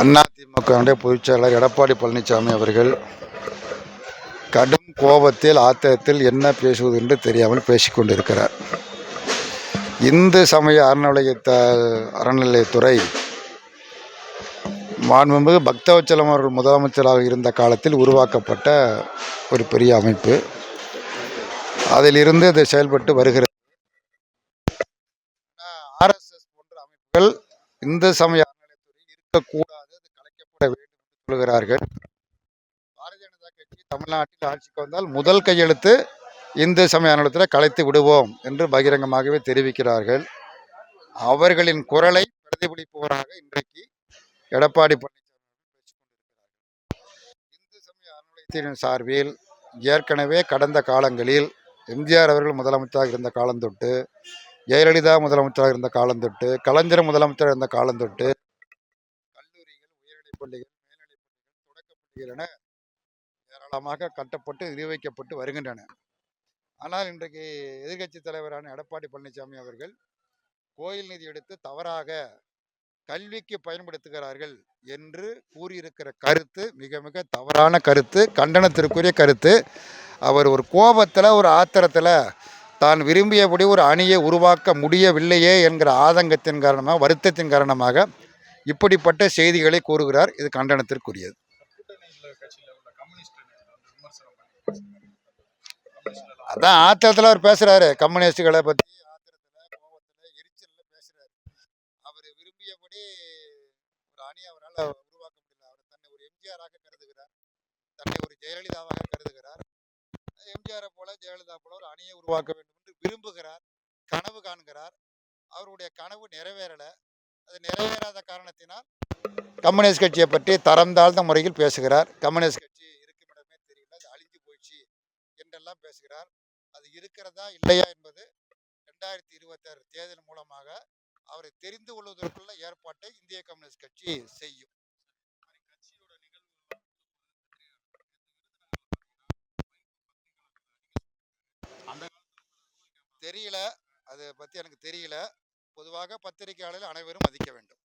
அதிமுகவுடைய பொதுச்செயலாளர் எடப்பாடி பழனிசாமி அவர்கள் கடும் கோபத்தில் ஆத்திரத்தில் என்ன பேசுவது என்று தெரியாமல் பேசிக்கொண்டிருக்கிறார் இந்து சமய அறநிலையத்த அறநிலையத்துறை மாண்புமிகு பக்தவச்சலம் அவர்கள் முதலமைச்சராக இருந்த காலத்தில் உருவாக்கப்பட்ட ஒரு பெரிய அமைப்பு. அதிலிருந்து அது செயல்பட்டு வருகிறது. ஆர்எஸ்எஸ் போன்ற அமைப்புகள் இந்து சமய அறநிலையத்துறை இருக்கக்கூடாது கொள்கிறார்கள். பாரதிய ஜனதா கட்சி தமிழ்நாட்டில் ஆட்சிக்கு வந்தால் முதல் கையெழுத்து இந்து சமய அறநிலையத்தில் கலைத்து விடுவோம் என்று பகிரங்கமாகவே தெரிவிக்கிறார்கள். அவர்களின் குரலை பிரதிபலிப்பவராக இன்றைக்கு எடப்பாடி பழனிசாமி இந்து சமய அறநிலையத்தின் சார்பில் ஏற்கனவே கடந்த காலங்களில் எம்ஜிஆர் அவர்கள் முதலமைச்சராக இருந்த காலந்தொட்டு ஜெயலலிதா முதலமைச்சராக இருந்த காலந்தொட்டு கலைஞர் முதலமைச்சராக இருந்த காலந்தொட்டு கல்லூரிகள் உயர்நிலைப் பள்ளிகள் மேல்நிலைப் பள்ளிகள் தொடக்கப் பள்ளிகள் என ஏராளமாக கட்டப்பட்டு நிர்வகிக்கப்பட்டு வருகின்றன. ஆனால் இன்றைக்கு எதிர்கட்சி தலைவரான எடப்பாடி பழனிசாமி அவர்கள் கோயில் நிதி எடுத்து தவறாக கல்விக்கு பயன்படுத்துகிறார்கள் என்று கூறியிருக்கிற கருத்து மிக மிக தவறான கருத்து கண்டனத்திற்குரிய கருத்து. அவர் ஒரு கோபத்தில் ஒரு ஆத்திரத்தில் தான் விரும்பியபடி ஒரு அணியை உருவாக்க முடியவில்லையே என்கிற ஆதங்கத்தின் காரணமாக வருத்தத்தின் காரணமாக இப்படிப்பட்ட செய்திகளை கூறுகிறார். இது கண்டனத்திற்குரியது. அதான் ஆத்திரத்தில் அவர் பேசுறாரு. கம்யூனிஸ்டுகளை பற்றி ஆத்திரத்தில் கோபத்தில் எரிச்சலில் பேசுறாரு. அவர் விரும்பியபடி ஒரு அணி அவரால் உருவாக்க முடியல. அவர் தன்னை ஒரு எம்ஜிஆராக கருதுகிறார். தன்னை ஒரு ஜெயலலிதாவாக கருதுகிறார். எம்ஜிஆரை போல ஜெயலலிதா போல ஒரு அணியை உருவாக்க வேண்டும் என்று விரும்புகிறார். கனவு காண்கிறார். அவருடைய கனவு நிறைவேறலை. அது நிறைவேறாத காரணத்தினால் கம்யூனிஸ்ட் கட்சியை பற்றி தரம் தாழ்ந்த முறையில் பேசுகிறார். கம்யூனிஸ்ட் பேசுகிறார். அது இருக்கிறதா இல்லையா என்பது ரெண்டாயிரத்தி இருபத்தாறு தேர்தல் மூலமாக அவரை தெரிந்து கொள்வதற்குள்ள ஏற்பாட்டை இந்திய கம்யூனிஸ்ட் கட்சி செய்யும். தெரியல அதை பற்றி எனக்கு தெரியல. பொதுவாக பத்திரிகையாளர்கள் அனைவரும் மதிக்க வேண்டும்.